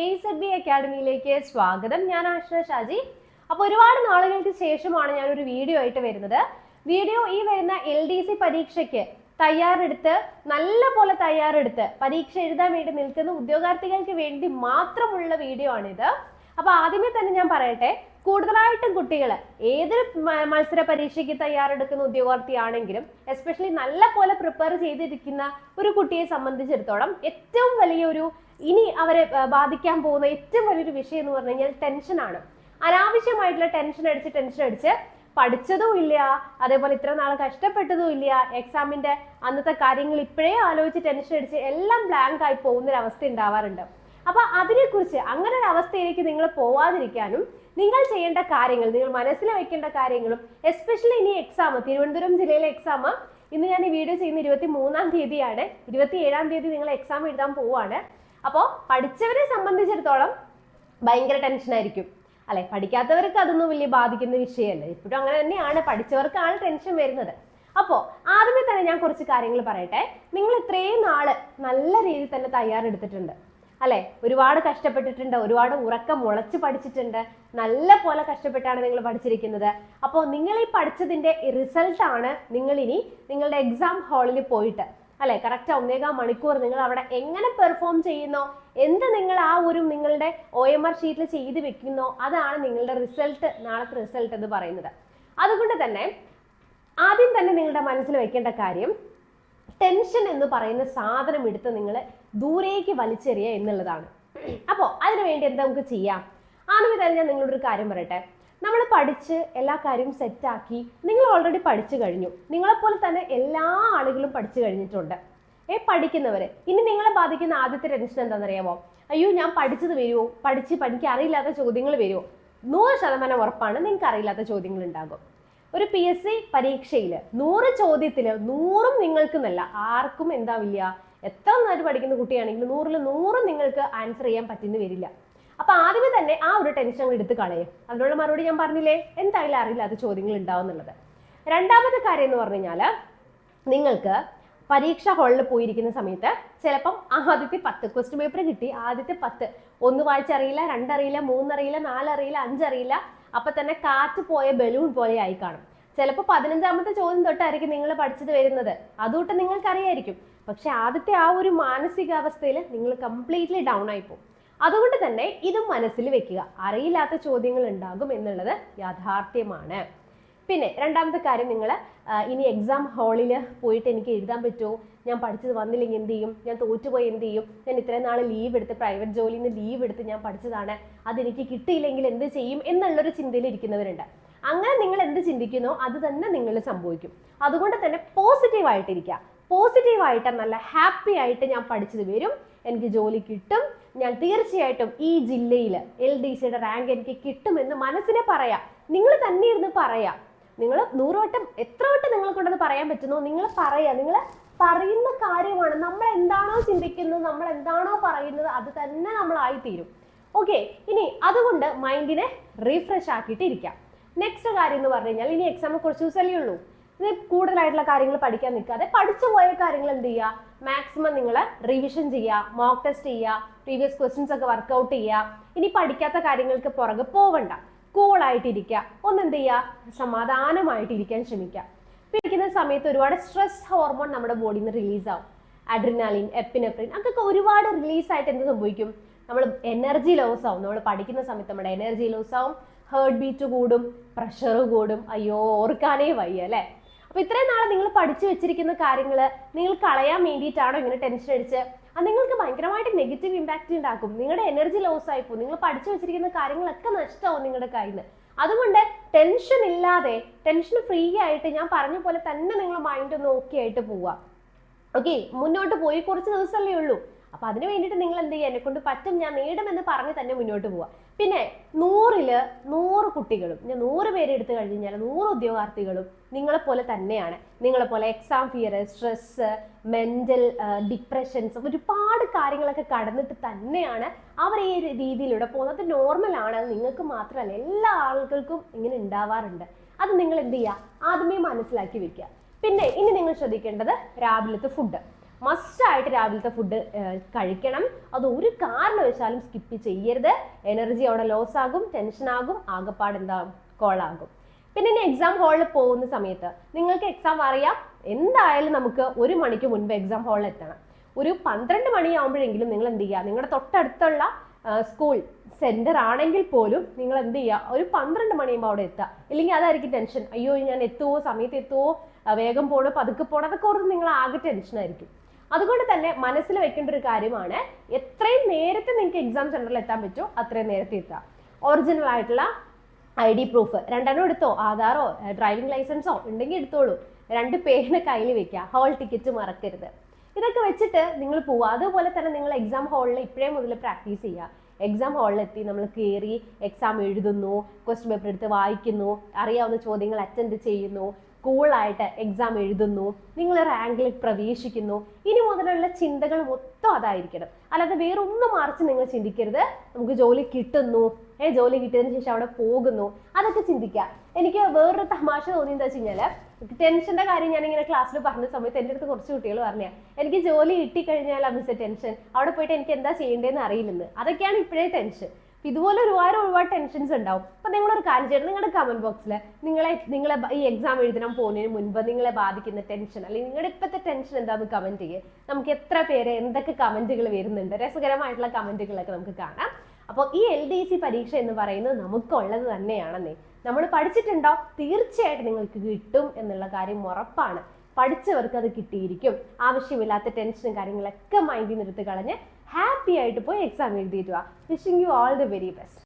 A Z B അക്കാഡമിയിലേക്ക് സ്വാഗതം. ഞാൻ ആശ്ര ഷാജി. അപ്പോൾ ഒരുപാട് നാളുകൾക്ക് ശേഷമാണ് ഞാൻ ഒരു വീഡിയോ ആയിട്ട് വരുന്നത്. വീഡിയോ ഈ വരുന്ന എൽ ഡി സി പരീക്ഷയ്ക്ക് തയ്യാറെടുത്ത് നല്ല പോലെ തയ്യാറെടുത്ത് പരീക്ഷ എഴുതാൻ വേണ്ടി നിൽക്കുന്ന ഉദ്യോഗാർത്ഥികൾക്ക് വേണ്ടി മാത്രമുള്ള വീഡിയോ ആണിത്. അപ്പൊ ആദ്യമേ തന്നെ ഞാൻ പറയട്ടെ കൂടുതലായിട്ടും കുട്ടികൾ ഏതൊരു മത്സര പരീക്ഷയ്ക്ക് തയ്യാറെടുക്കുന്ന ഉദ്യോഗാർത്ഥിയാണെങ്കിലും എസ്പെഷ്യലി നല്ല പോലെ പ്രിപ്പയർ ചെയ്തിരിക്കുന്ന ഒരു കുട്ടിയെ സംബന്ധിച്ചിടത്തോളം ഏറ്റവും വലിയൊരു ഇനി അവരെ ബാധിക്കാൻ പോകുന്ന ഏറ്റവും വലിയൊരു വിഷയം എന്ന് പറഞ്ഞു കഴിഞ്ഞാൽ ടെൻഷനാണ് അനാവശ്യമായിട്ടുള്ള ടെൻഷൻ അടിച്ച് ടെൻഷൻ അടിച്ച് പഠിച്ചതും ഇല്ല അതേപോലെ ഇത്ര നാൾ കഷ്ടപ്പെട്ടതും ഇല്ല എക്സാമിന്റെ അന്നത്തെ കാര്യങ്ങൾ ഇപ്പോഴേ ആലോചിച്ച് ടെൻഷൻ അടിച്ച് എല്ലാം ബ്ലാങ്ക് ആയി പോകുന്ന അവസ്ഥ ഉണ്ടാവാറുണ്ട്. അപ്പൊ അതിനെക്കുറിച്ച് അങ്ങനെ ഒരു അവസ്ഥയിലേക്ക് നിങ്ങൾ പോവാതിരിക്കാനും നിങ്ങൾ ചെയ്യേണ്ട കാര്യങ്ങൾ നിങ്ങൾ മനസ്സിൽ വെക്കേണ്ട കാര്യങ്ങളും എസ്പെഷ്യലി ഇനി എക്സാം തിരുവനന്തപുരം ജില്ലയിലെ എക്സാം ഇന്ന് ഞാൻ ഈ വീഡിയോ ചെയ്യുന്ന ഇരുപത്തി മൂന്നാം തീയതിയാണ്. ഇരുപത്തി ഏഴാം തീയതി നിങ്ങൾ എക്സാം എഴുതാൻ പോവാണ്. അപ്പോൾ പഠിച്ചവരെ സംബന്ധിച്ചിടത്തോളം ഭയങ്കര ടെൻഷനായിരിക്കും അല്ലെ? പഠിക്കാത്തവർക്ക് അതൊന്നും വലിയ ബാധിക്കുന്ന വിഷയമല്ല. ഇപ്പോഴും അങ്ങനെ തന്നെയാണ്. പഠിച്ചവർക്കാണ് ടെൻഷൻ വരുന്നത്. അപ്പോൾ ആദ്യമേ തന്നെ ഞാൻ കുറച്ച് കാര്യങ്ങൾ പറയട്ടെ. നിങ്ങൾ ഇത്രയും നാൾ നല്ല രീതിയിൽ തന്നെ തയ്യാറെടുത്തിട്ടുണ്ട്. അല്ലെ? ഒരുപാട് കഷ്ടപ്പെട്ടിട്ടുണ്ട്. ഒരുപാട് ഉറക്കം മുളച്ച് പഠിച്ചിട്ടുണ്ട്. നല്ല പോലെ കഷ്ടപ്പെട്ടാണ് നിങ്ങൾ പഠിച്ചിരിക്കുന്നത്. അപ്പോൾ നിങ്ങൾ ഈ പഠിച്ചതിന്റെ റിസൾട്ടാണ് നിങ്ങൾ ഇനി നിങ്ങളുടെ എക്സാം ഹാളിൽ പോയിട്ട് അല്ലെ? കറക്റ്റ് ഒന്നേകാം മണിക്കൂർ നിങ്ങൾ അവിടെ എങ്ങനെ പെർഫോം ചെയ്യുന്നോ എന്ത് നിങ്ങൾ ആ ഒരു നിങ്ങളുടെ ഒ എം ആർ ഷീറ്റിൽ ചെയ്ത് വെക്കുന്നോ അതാണ് നിങ്ങളുടെ റിസൾട്ട് നാളത്തെ റിസൾട്ട് എന്ന് പറയുന്നത്. അതുകൊണ്ട് തന്നെ ആദ്യം തന്നെ നിങ്ങളുടെ മനസ്സിൽ വെക്കേണ്ട കാര്യം ടെൻഷൻ എന്ന് പറയുന്ന സാധനം എടുത്ത് നിങ്ങൾ ദൂരേക്ക് വലിച്ചെറിയുക എന്നുള്ളതാണ്. അപ്പോൾ അതിനു വേണ്ടി എന്താ നമുക്ക് ചെയ്യാം? ആദ്യമേ തന്നെ ഞാൻ നിങ്ങളോട് ഒരു കാര്യം പറയട്ടെ. നമ്മൾ പഠിച്ച് എല്ലാ കാര്യവും സെറ്റാക്കി നിങ്ങൾ ഓൾറെഡി പഠിച്ചു കഴിഞ്ഞു. നിങ്ങളെപ്പോലെ തന്നെ എല്ലാ ആളുകളും പഠിച്ചു കഴിഞ്ഞിട്ടുണ്ട്. ഏ പഠിക്കുന്നവരെ. ഇനി നിങ്ങളെ ബാധിക്കുന്ന ആദ്യത്തെ ടെൻഷൻ എന്താണെന്നറിയാമോ അയ്യോ ഞാൻ പഠിച്ചത് വരുമോ പഠിച്ച് പഠിക്കാൻ അറിയില്ലാത്ത ചോദ്യങ്ങൾ വരുമോ നൂറ് ശതമാനം ഉറപ്പാണ് നിങ്ങൾക്ക് അറിയില്ലാത്ത ചോദ്യങ്ങൾ ഉണ്ടാകും. ഒരു പി എസ് സി പരീക്ഷയിൽ നൂറ് ചോദ്യത്തിൽ നൂറും നിങ്ങൾക്ക് നല്ല ആർക്കും എന്താവില്ല? എത്ര നന്നായിട്ട് പഠിക്കുന്ന കുട്ടിയാണെങ്കിലും നൂറിൽ നൂറും നിങ്ങൾക്ക് ആൻസർ ചെയ്യാൻ പറ്റുന്ന വരില്ല. അപ്പൊ ആദ്യമേ തന്നെ ആ ഒരു ടെൻഷൻ എടുത്ത് കളയും. അതിനുള്ള മറുപടി ഞാൻ പറഞ്ഞില്ലേ? എന്തായാലും അറിയില്ലാത്ത ചോദ്യങ്ങൾ ഉണ്ടാവും എന്നുള്ളത്. രണ്ടാമത്തെ കാര്യം എന്ന് പറഞ്ഞു കഴിഞ്ഞാൽ നിങ്ങൾക്ക് പരീക്ഷ ഹാളിൽ പോയിരിക്കുന്ന സമയത്ത് ചിലപ്പം ആദ്യത്തെ പത്ത് ക്വസ്റ്റ്യൻ പേപ്പർ കിട്ടി ആദ്യത്തെ പത്ത്. ഒന്ന് വായിച്ചറിയില്ല രണ്ടറിയില്ല മൂന്നറിയില്ല നാലറിയില്ല അഞ്ചറിയില്ല. അപ്പൊ തന്നെ കാറ്റ് പോയ ബലൂൺ പോലെ ആയി കാണും. ചിലപ്പോൾ പതിനഞ്ചാമത്തെ ചോദ്യം തൊട്ടായിരിക്കും നിങ്ങൾ പഠിച്ചത് വരുന്നത്. അതുകൊണ്ട് നിങ്ങൾക്ക് അറിയായിരിക്കും പക്ഷെ ആദ്യത്തെ ആ ഒരു മാനസികാവസ്ഥയിൽ നിങ്ങൾ കംപ്ലീറ്റ്ലി ഡൗൺ ആയി പോകും അതുകൊണ്ട് തന്നെ ഇതും മനസ്സിൽ വെക്കുക. അറിയില്ലാത്ത ചോദ്യങ്ങൾ ഉണ്ടാകും എന്നുള്ളത് യാഥാർത്ഥ്യമാണ്. പിന്നെ രണ്ടാമത്തെ കാര്യം നിങ്ങൾ ഇനി എക്സാം ഹാളിൽ പോയിട്ട് എനിക്ക് എഴുതാൻ പറ്റുമോ ഞാൻ പഠിച്ചത് വന്നില്ലെങ്കിൽ എന്ത് ചെയ്യും? ഞാൻ തോറ്റുപോയി എന്ത് ചെയ്യും? ഞാൻ ഇത്രയും നാൾ ലീവ് എടുത്ത് പ്രൈവറ്റ് ജോലിയിൽ നിന്ന് ലീവ് എടുത്ത് ഞാൻ പഠിച്ചതാണ്. അതെനിക്ക് കിട്ടിയില്ലെങ്കിൽ എന്ത് ചെയ്യും? എന്നുള്ളൊരു ചിന്തയിൽ ഇരിക്കുന്നവരുണ്ട്. അങ്ങനെ നിങ്ങൾ എന്ത് ചിന്തിക്കുന്നോ അത് തന്നെ നിങ്ങൾ സംഭവിക്കും. അതുകൊണ്ട് തന്നെ പോസിറ്റീവ് ആയിട്ടിരിക്കുക പോസിറ്റീവ് ആയിട്ട് നല്ല ഹാപ്പി ആയിട്ട് ഞാൻ പഠിച്ചത് വരും. എനിക്ക് ജോലി കിട്ടും. ഞാൻ തീർച്ചയായിട്ടും ഈ ജില്ലയിൽ എൽ ഡി സിയുടെ റാങ്ക് എനിക്ക് കിട്ടുമെന്ന് മനസ്സിനെ പറയാം. നിങ്ങൾ തന്നെ ഇരുന്ന് പറയാം. നിങ്ങൾ നൂറുവട്ടം എത്ര വട്ടം നിങ്ങളെ കൊണ്ടത് പറയാൻ പറ്റുന്നു? നിങ്ങൾ പറയാം. നിങ്ങൾ പറയുന്ന കാര്യമാണ്. നമ്മൾ എന്താണോ ചിന്തിക്കുന്നത് നമ്മൾ എന്താണോ പറയുന്നത് അത് തന്നെ നമ്മളായി തീരും ഓക്കെ ഇനി അതുകൊണ്ട് മൈൻഡിനെ റീഫ്രഷ് ആക്കിയിട്ട് ഇരിക്കാം നെക്സ്റ്റ് കാര്യം എന്ന് പറഞ്ഞു കഴിഞ്ഞാൽ ഇനി എക്സാം കുറച്ച് ദിവസമല്ലേ ഉള്ളൂ. ഇത് കൂടുതലായിട്ടുള്ള കാര്യങ്ങൾ പഠിക്കാൻ നിൽക്കാതെ പഠിച്ചു പോയ കാര്യങ്ങൾ എന്ത് ചെയ്യുക? മാക്സിമം നിങ്ങൾ റിവിഷൻ ചെയ്യുക മോക്ക് ടെസ്റ്റ് ചെയ്യുക പ്രീവിയസ് ക്വസ്റ്റ്യൻസ് ഒക്കെ വർക്കൗട്ട് ചെയ്യുക. ഇനി പഠിക്കാത്ത കാര്യങ്ങൾക്ക് പുറകെ പോവണ്ട. കൂളായിട്ടിരിക്കുക ഒന്ന് എന്ത് ചെയ്യുക? സമാധാനമായിട്ടിരിക്കാൻ ശ്രമിക്കുക. പിടിക്കുന്ന സമയത്ത് ഒരുപാട് സ്ട്രെസ് ഹോർമോൺ നമ്മുടെ ബോഡിയിൽ നിന്ന് റിലീസ് ആവും. അഡ്രിനാലിൻ എപ്പിനെഫ്രിൻ അതൊക്കെ ഒരുപാട് റിലീസ് ആയിട്ട് എന്ത് സംഭവിക്കും? നമ്മൾ എനർജി ലോസ് ആവും. നമ്മൾ പഠിക്കുന്ന സമയത്ത് നമ്മുടെ എനർജി ലോസ് ആവും. ഹേർട്ട് ബീറ്റ് കൂടും പ്രഷർ കൂടും. അയ്യോ ഓർക്കാനേ വയ്യ അല്ലേ? അപ്പൊ ഇത്രയും നാളെ നിങ്ങൾ പഠിച്ചു വെച്ചിരിക്കുന്ന കാര്യങ്ങൾ നിങ്ങൾ കളയാൻ വേണ്ടിയിട്ടാണോ ഇങ്ങനെ ടെൻഷൻ അടിച്ച്? അത് നിങ്ങൾക്ക് ഭയങ്കരമായിട്ട് നെഗറ്റീവ് ഇമ്പാക്റ്റ് ഉണ്ടാക്കും. നിങ്ങളുടെ എനർജി ലോസ് ആയി പോകും. നിങ്ങൾ പഠിച്ചു വെച്ചിരിക്കുന്ന കാര്യങ്ങളൊക്കെ നഷ്ടമാവും നിങ്ങളുടെ കയ്യിൽ അതുകൊണ്ട് ടെൻഷൻ ഇല്ലാതെ ടെൻഷൻ ഫ്രീ ആയിട്ട് ഞാൻ പറഞ്ഞ പോലെ തന്നെ നിങ്ങൾ മൈൻഡ് ഒന്ന് ഓക്കെ ആയിട്ട് പോവുക. ഓക്കെ മുന്നോട്ട് പോയി കുറച്ച് ദിവസമല്ലേ ഉള്ളൂ. അപ്പൊ അതിന് വേണ്ടിയിട്ട് നിങ്ങൾ എന്ത് ചെയ്യുക? എന്നെ കൊണ്ട് പറ്റും ഞാൻ നേടുമെന്ന് പറഞ്ഞ് തന്നെ മുന്നോട്ട് പോവുക. പിന്നെ നൂറിൽ നൂറ് കുട്ടികളും ഞാൻ നൂറ് പേര് എടുത്തു കഴിഞ്ഞാൽ നൂറ് ഉദ്യോഗാർത്ഥികളും നിങ്ങളെ പോലെ തന്നെയാണ്. നിങ്ങളെ നിങ്ങളെപ്പോലെ exam fear stress mental depressions ഒരുപാട് കാര്യങ്ങളൊക്കെ കടന്നിട്ട് തന്നെയാണ് അവർ ഈ രീതിയിലൂടെ പോകുന്നത്. നോർമൽ അത് നിങ്ങൾക്ക് മാത്രമല്ല എല്ലാ ആളുകൾക്കും ഇങ്ങനെ ഉണ്ടാവാറുണ്ട്. അത് നിങ്ങൾ എന്ത് ചെയ്യുക? ആദ്യമേ മനസ്സിലാക്കി വെക്കുക. പിന്നെ ഇനി നിങ്ങൾ ശ്രദ്ധിക്കേണ്ടത് രാവിലത്തെ ഫുഡ് മസ്റ്റായിട്ട് രാവിലത്തെ ഫുഡ് കഴിക്കണം. അത് ഒരു കാരണവശാലും സ്കിപ്പ് ചെയ്യരുത്. എനർജി അവിടെ ലോസ് ആകും ടെൻഷൻ ആകും ആകപ്പാട് എന്താ കോളാകും പിന്നെ ഇനി എക്സാം ഹാളിൽ പോകുന്ന സമയത്ത് നിങ്ങൾക്ക് എക്സാം അറിയാം. എന്തായാലും നമുക്ക് ഒരു മണിക്ക് മുൻപ് എക്സാം ഹാളിൽ എത്തണം. ഒരു പന്ത്രണ്ട് മണിയാകുമ്പോഴെങ്കിലും നിങ്ങൾ എന്ത് ചെയ്യുക? നിങ്ങളുടെ തൊട്ടടുത്തുള്ള സ്കൂൾ സെന്റർ ആണെങ്കിൽ പോലും നിങ്ങൾ എന്ത് ചെയ്യുക? ഒരു പന്ത്രണ്ട് മണിയാകുമ്പോൾ അവിടെ എത്തുക. ഇല്ലെങ്കിൽ അതായിരിക്കും ടെൻഷൻ അയ്യോ ഞാൻ എത്തുമോ സമയത്ത് എത്തുവോ? വേഗം പോണോ? പതുക്കെ പോണോ? അതൊക്കെ ഓർത്ത് നിങ്ങൾ ആകെ ടെൻഷനായിരിക്കും അതുകൊണ്ട് തന്നെ മനസ്സിൽ വെക്കേണ്ട ഒരു കാര്യമാണ് എത്രയും നേരത്തെ നിങ്ങൾക്ക് എക്സാം സെന്ററിൽ എത്താൻ പറ്റുമോ അത്രയും നേരത്തെ എത്തുക. ഒറിജിനൽ ആയിട്ടുള്ള ഐ ഡി പ്രൂഫ് രണ്ടെണ്ണം എടുത്തോ ആധാറോ ഡ്രൈവിംഗ് ലൈസൻസോ ഉണ്ടെങ്കിൽ എടുത്തോളൂ. രണ്ട് പേരിനെ കയ്യിൽ വെക്കുക ഹോൾ ടിക്കറ്റ് മറക്കരുത്. ഇതൊക്കെ വെച്ചിട്ട് നിങ്ങൾ പോവുക. അതുപോലെ തന്നെ നിങ്ങൾ എക്സാം ഹാളിൽ ഇപ്പോഴേ മുതൽ പ്രാക്ടീസ് ചെയ്യുക. എക്സാം ഹാളിലെത്തി നമ്മൾ കയറി എക്സാം എഴുതുന്നു ക്വസ്റ്റ്യൻ പേപ്പർ എടുത്ത് വായിക്കുന്നു അറിയാവുന്ന ചോദ്യങ്ങൾ അറ്റൻഡ് ചെയ്യുന്നു കൂളായിട്ട് എക്സാം എഴുതുന്നു നിങ്ങൾ റാങ്കിൽ പ്രവേശിക്കുന്നു ഇനി മുതലുള്ള ചിന്തകൾ മൊത്തം അതായിരിക്കണം. അല്ലാതെ വേറൊന്നും മറിച്ച് നിങ്ങൾ ചിന്തിക്കരുത്. നമുക്ക് ജോലി കിട്ടുന്നു. ഏ ജോലി കിട്ടിയതിന് ശേഷം അവിടെ പോകുന്നു. അതൊക്കെ ചിന്തിക്കുക. എനിക്ക് വേറൊരു തമാശ തോന്നി എന്താ വെച്ച് കഴിഞ്ഞാൽ ടെൻഷന്റെ കാര്യം ഞാൻ ഇങ്ങനെ ക്ലാസ്സിൽ പറഞ്ഞ സമയത്ത് എന്റെ അടുത്ത് കുറച്ച് കുട്ടികൾ പറഞ്ഞ എനിക്ക് ജോലി കിട്ടിക്കഴിഞ്ഞാൽ മിസ് ടെൻഷൻ അവിടെ പോയിട്ട് എനിക്ക് എന്താ ചെയ്യേണ്ടതെന്ന് അറിയില്ലെന്ന്. അതൊക്കെയാണ് ഇപ്പോഴേ ടെൻഷൻ ഇതുപോലെ ഒരുപാട് ഒരുപാട് ടെൻഷൻസ് ഉണ്ടാവും. അപ്പൊ നിങ്ങളൊരു കാര്യം ചെയ്യണം. നിങ്ങളുടെ കമന്റ് ബോക്സിൽ നിങ്ങളെ നിങ്ങളെ ഈ എക്സാം എഴുതണം പോകുന്നതിന് മുൻപ് നിങ്ങളെ ബാധിക്കുന്ന ടെൻഷൻ അല്ലെങ്കിൽ നിങ്ങളുടെ ഇപ്പോഴത്തെ ടെൻഷൻ എന്താന്ന് കമന്റ് ചെയ്യുക നമുക്ക് എത്ര പേര് എന്തൊക്കെ കമന്റുകൾ വരുന്നുണ്ട്. രസകരമായിട്ടുള്ള കമന്റുകളൊക്കെ നമുക്ക് കാണാം. അപ്പോൾ ഈ എൽ ഡി സി പരീക്ഷ എന്ന് പറയുന്നത് നമുക്കുള്ളത് തന്നെയാണെന്നേ. നമ്മൾ പഠിച്ചിട്ടുണ്ടോ? തീർച്ചയായിട്ടും നിങ്ങൾക്ക് കിട്ടും എന്നുള്ള കാര്യം ഉറപ്പാണ്. പഠിച്ചവർക്ക് അത് കിട്ടിയിരിക്കും. ആവശ്യമില്ലാത്ത ടെൻഷനും കാര്യങ്ങളൊക്കെ മൈൻഡിൽ എടുത്ത് കളഞ്ഞ് ഹാപ്പി ആയിട്ട് പോയി എക്സാം എഴുതിയിട്ട് വാ. Wishing you all the very best